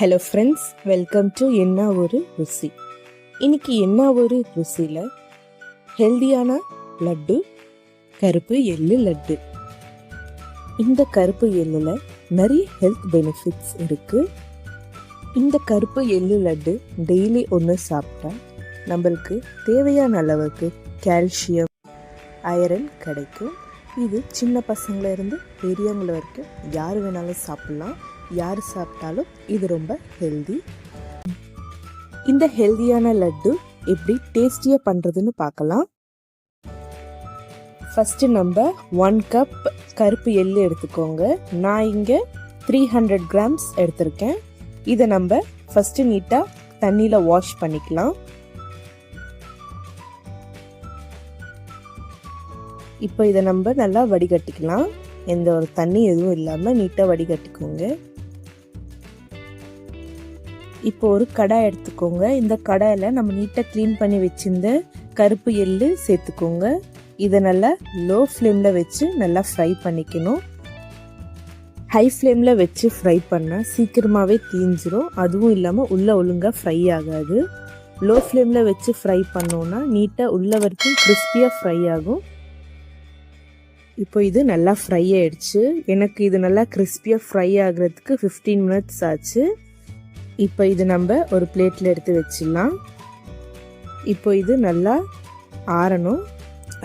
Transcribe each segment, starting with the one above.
Hello friends welcome to என்ன ஒரு ருசி இன்னைக்கு என்ன ஒரு ருசியில் ஹெல்தியான லட்டு கருப்பு எள்ளு லட்டு. இந்த கருப்பு எள்ளில் நிறைய ஹெல்த் பெனிஃபிட்ஸ் இருக்குது இந்த கருப்பு எள்ளு லட்டு டெய்லி ஒன்று சாப்பிட்டா நம்மளுக்கு தேவையான அளவுக்கு கால்சியம் அயரன் கிடைக்கும். இது சின்ன பசங்களிருந்து பெரியவங்கள வரைக்கும் யார் வேணாலும் சாப்பிட்லாம். யார் சாப்பிட்டாலும் இது ரொம்ப ஹெல்தி இந்த ஹெல்தியான லட்டு எப்படி டேஸ்டியாக பண்ணுறதுன்னு பார்க்கலாம். ஃபஸ்ட்டு நம்ம ஒன் கப் கருப்பு எள்ளு எடுத்துக்கோங்க. நான் இங்கே த்ரீ ஹண்ட்ரட் கிராம்ஸ் எடுத்திருக்கேன். இதை நம்ம ஃபஸ்ட்டு நீட்டாக தண்ணியில் வாஷ் பண்ணிக்கலாம். இப்போ இதை நம்ம நல்லா வடிகட்டிக்கலாம். எந்த ஒரு தண்ணி எதுவும் இல்லாமல் நீட்டாக வடிகட்டிக்கோங்க. இப்போ ஒரு கடாய் எடுத்துக்கோங்க. இந்த கடாயில் நம்ம நீட்டாக க்ளீன் பண்ணி வச்சிருந்த கருப்பு எள்ளு சேர்த்துக்கோங்க. இதை நல்லா லோ ஃப்ளேமில் வச்சு நல்லா ஃப்ரை பண்ணிக்கணும். ஹை ஃப்ளேமில் வச்சு ஃப்ரை பண்ணால் சீக்கிரமாகவே தீஞ்சிரும். அதுவும் இல்லாமல் உள்ளே ஒழுங்காக ஃப்ரை ஆகாது. லோ ஃப்ளேமில் வச்சு ஃப்ரை பண்ணோன்னா நீட்டாக உள்ள வரைக்கும் கிறிஸ்பியாக ஃப்ரை ஆகும். இப்போ இது நல்லா ஃப்ரை ஆயிடுச்சு. எனக்கு இது நல்லா கிறிஸ்பியாக ஃப்ரை ஆகிறதுக்கு ஃபிஃப்டீன் மினிட்ஸ் ஆச்சு. இப்போ இது நம்ம ஒரு பிளேட்டில் எடுத்து வச்சிடலாம். இப்போ இது நல்லா ஆறணும்.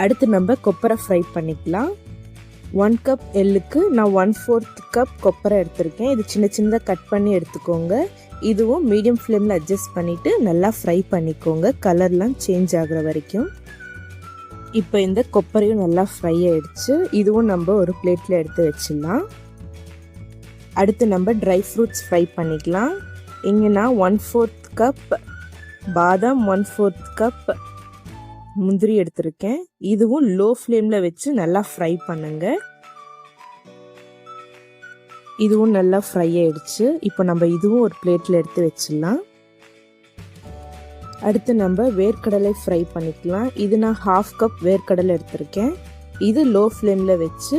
அடுத்து நம்ம கொப்பரை ஃப்ரை பண்ணிக்கலாம். ஒன் கப் எள்ளுக்கு நான் ஒன் ஃபோர்த் கப் கொப்பரை எடுத்திருக்கேன். இது சின்ன சின்னதாக கட் பண்ணி எடுத்துக்கோங்க. இதுவும் மீடியம் ஃப்ளேமில் அட்ஜஸ்ட் பண்ணிவிட்டு நல்லா ஃப்ரை பண்ணிக்கோங்க. கலர்லாம் சேஞ்ச் ஆகிற வரைக்கும். இப்போ இந்த கொப்பரையும் நல்லா ஃப்ரை ஆகிடுச்சு இதுவும் நம்ம ஒரு பிளேட்டில் எடுத்து வச்சிடலாம். அடுத்து நம்ம ட்ரை ஃப்ரூட்ஸ் ஃப்ரை பண்ணிக்கலாம். இங்கே நான் ஒன் ஃபோர்த் கப் பாதாம் ஒன் ஃபோர்த் கப் முந்திரி எடுத்திருக்கேன். இதுவும் லோ ஃப்ளேமில் வச்சு நல்லா ஃப்ரை பண்ணுங்க. இதுவும் நல்லா ஃப்ரை ஆயிடுச்சு. இப்போ நம்ம இதுவும் ஒரு பிளேட்டில் எடுத்து வச்சிடலாம். அடுத்து நம்ம வேர்க்கடலை ஃப்ரை பண்ணிக்கலாம். இது நான் ஹாஃப் கப் வேர்க்கடலை எடுத்திருக்கேன். இது லோ ஃப்ளேமில் வச்சு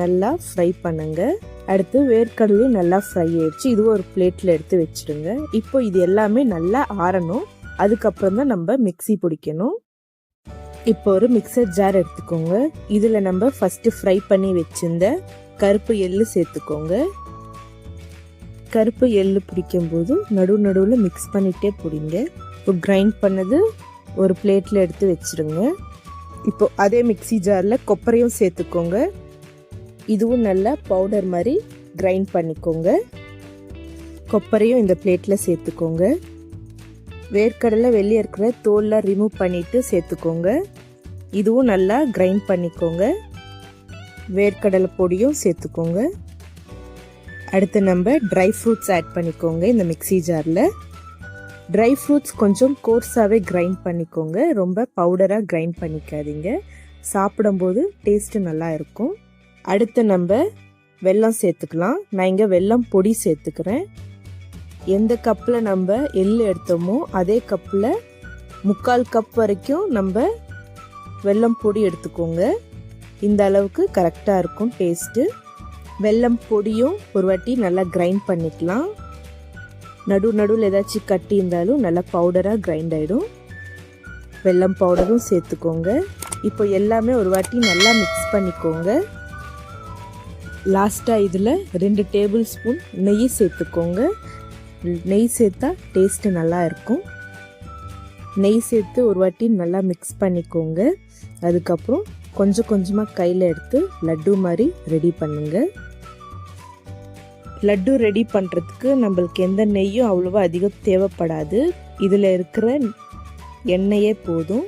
நல்லா ஃப்ரை பண்ணுங்கள் அடுத்து வேர்க்கடலையும் நல்லா ஃப்ரை ஆயிடுச்சு. இது ஒரு பிளேட்டில் எடுத்து வச்சுருங்க. இப்போ இது எல்லாமே நல்லா ஆறணும். அதுக்கப்புறம் தான் நம்ம மிக்சி பிடிக்கணும். இப்போ ஒரு மிக்சர் ஜார் எடுத்துக்கோங்க. இதில் நம்ம ஃபஸ்ட்டு ஃப்ரை பண்ணி வச்சிருந்த கருப்பு எள்ளு சேர்த்துக்கோங்க. கருப்பு எள்ளு பிடிக்கும்போது நடுவு நடுவில் மிக்ஸ் பண்ணிகிட்டே பிடிங்க. இப்போ கிரைண்ட் பண்ணது ஒரு பிளேட்டில் எடுத்து வச்சுருங்க. இப்போ அதே மிக்சி ஜாரில் கொப்பரையும் சேர்த்துக்கோங்க. இதுவும் நல்லா பவுடர் மாதிரி கிரைண்ட் பண்ணிக்கோங்க. கொப்பரையும் இந்த பிளேட்டில் சேர்த்துக்கோங்க. வேர்க்கடலை வெளியே இருக்கிற தோல்லாம் ரிமூவ் பண்ணிவிட்டு சேர்த்துக்கோங்க. இதுவும் நல்லா கிரைண்ட் பண்ணிக்கோங்க. வேர்க்கடலை பொடியும் சேர்த்துக்கோங்க. அடுத்து நம்ம ட்ரை ஃப்ரூட்ஸ் ஆட் பண்ணிக்கோங்க இந்த மிக்சி ஜாரில் ட்ரை ஃப்ரூட்ஸ் கொஞ்சம் கோர்ஸாகவே கிரைண்ட் பண்ணிக்கோங்க. ரொம்ப பவுடராக கிரைண்ட் பண்ணிக்காதீங்க. சாப்பிடும்போது டேஸ்ட்டு நல்லா இருக்கும். அடுத்து நம்ம வெல்லம் சேர்த்துக்கலாம். நான் இங்கே வெல்லம் பொடி சேர்த்துக்கிறேன். எந்த கப்பில் நம்ம எள் எடுத்தோமோ அதே கப்பில் முக்கால் கப் வரைக்கும் நம்ம வெல்லம் பொடி எடுத்துக்கோங்க. இந்த அளவுக்கு கரெக்டாக இருக்கும் டேஸ்ட்டு. வெல்லம் பொடியும் ஒரு வாட்டி நல்லா கிரைண்ட் பண்ணிக்கலாம். நடு நடுவில் ஏதாச்சும் கட்டி இருந்தாலும் நல்லா பவுடராக கிரைண்ட் ஆகிடும் வெல்லம் பவுடரும் சேர்த்துக்கோங்க. இப்போ எல்லாமே ஒரு வாட்டி நல்லா மிக்ஸ் பண்ணிக்கோங்க. லாஸ்ட்டாக இதில் ரெண்டு டேபிள் ஸ்பூன் நெய் சேர்த்துக்கோங்க. நெய் சேர்த்தா டேஸ்ட்டு நல்லா இருக்கும். நெய் சேர்த்து ஒரு வாட்டி நல்லா மிக்ஸ் பண்ணிக்கோங்க. அதுக்கப்புறம் கொஞ்சம் கொஞ்சமாக கையில் எடுத்து லட்டு மாதிரி ரெடி பண்ணுங்கள் லட்டு ரெடி பண்ணுறதுக்கு நம்மளுக்கு எந்த நெய்யும் அவ்வளோவா அதிகம் தேவைப்படாது. இதில் இருக்கிற எண்ணெயே போதும்.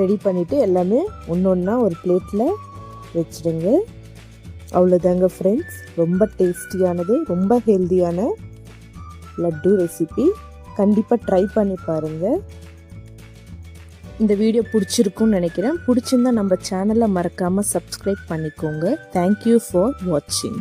ரெடி பண்ணிவிட்டு எல்லாமே ஒன்று ஒன்றா ஒரு பிளேட்டில் வச்சுடுங்க. அவ்வளோதாங்க ஃப்ரெண்ட்ஸ் ரொம்ப டேஸ்டியானது ரொம்ப ஹெல்த்தியான லட்டு ரெசிபி கண்டிப்பாக ட்ரை பண்ணி பாருங்கள் இந்த வீடியோ பிடிச்சிருக்குன்னு நினைக்கிறேன். பிடிச்சிருந்தா நம்ம சேனலை மறக்காமல் சப்ஸ்கிரைப் பண்ணிக்கோங்க. தேங்க்யூ ஃபார் வாட்சிங்